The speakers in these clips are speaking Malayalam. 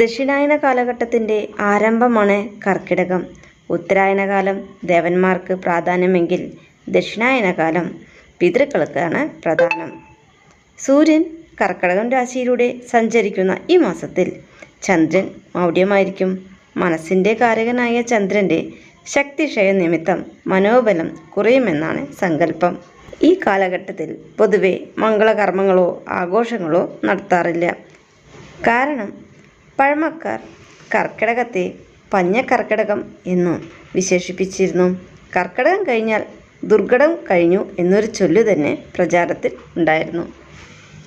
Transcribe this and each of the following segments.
ദക്ഷിണായന കാലഘട്ടത്തിന്റെ ആരംഭമാണ് കർക്കിടകം. ഉത്തരായനകാലം ദേവന്മാർക്ക് പ്രാധാന്യമെങ്കിൽ ദക്ഷിണായന കാലം പിതൃക്കൾക്കാണ് പ്രധാനം. സൂര്യൻ കർക്കടകം രാശിയിലൂടെ സഞ്ചരിക്കുന്ന ഈ മാസത്തിൽ ചന്ദ്രൻ മൗഢ്യമായിരിക്കും. മനസ്സിന്റെ കാരകനായ ചന്ദ്രന്റെ ശക്തിക്ഷയ നിമിത്തം മനോബലം കുറയുമെന്നാണ് സങ്കല്പം. ഈ കാലഘട്ടത്തിൽ പൊതുവെ മംഗളകർമ്മങ്ങളോ ആഘോഷങ്ങളോ നടത്താറില്ല. കാരണം പഴമക്കാർ കർക്കിടകത്തെ പഞ്ഞക്കർക്കിടകം എന്നും വിശേഷിപ്പിച്ചിരുന്നു. കർക്കിടകം കഴിഞ്ഞാൽ ദുർഘടം കഴിഞ്ഞു എന്നൊരു ചൊല്ല് തന്നെ പ്രചാരത്തിൽ ഉണ്ടായിരുന്നു.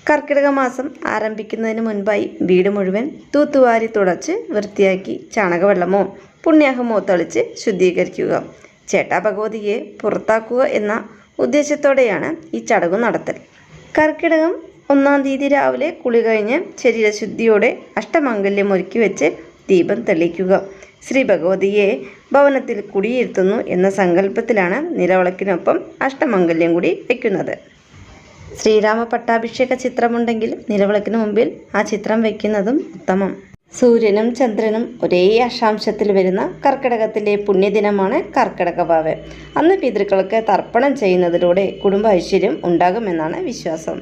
കർക്കിടക മാസം ആരംഭിക്കുന്നതിന് മുൻപായി വീട് മുഴുവൻ തൂത്തുവാരി തുടച്ച് വൃത്തിയാക്കി ചാണകവെള്ളമോ പുണ്യാഹമോ തളിച്ച് ശുദ്ധീകരിക്കുക. ചേട്ടാ ഭഗവതിയെ പുറത്താക്കുക എന്ന ഉദ്ദേശത്തോടെയാണ് ഈ ചടങ്ങ് നടത്തൽ. കർക്കിടകം ഒന്നാം തീയതി രാവിലെ കുളി കഴിഞ്ഞ് ശരീരശുദ്ധിയോടെ അഷ്ടമംഗല്യം ഒരുക്കി വെച്ച് ദീപം തെളിയിക്കുക. ശ്രീ ഭഗവതിയെ ഭവനത്തിൽ കുടിയിരുത്തുന്നു എന്ന സങ്കല്പത്തിലാണ് നിലവിളക്കിനൊപ്പം അഷ്ടമംഗല്യം കൂടി വയ്ക്കുന്നത് ശ്രീരാമ പട്ടാഭിഷേക ചിത്രമുണ്ടെങ്കിൽ നിലവിളക്കിന് മുമ്പിൽ ആ ചിത്രം വയ്ക്കുന്നതും ഉത്തമം. സൂര്യനും ചന്ദ്രനും ഒരേ അക്ഷാംശത്തിൽ വരുന്ന കർക്കിടകത്തിലെ പുണ്യദിനമാണ് കർക്കിടക ഭാവ് അന്ന് പിതൃക്കൾക്ക് തർപ്പണം ചെയ്യുന്നതിലൂടെ കുടുംബ ഐശ്വര്യം ഉണ്ടാകുമെന്നാണ് വിശ്വാസം.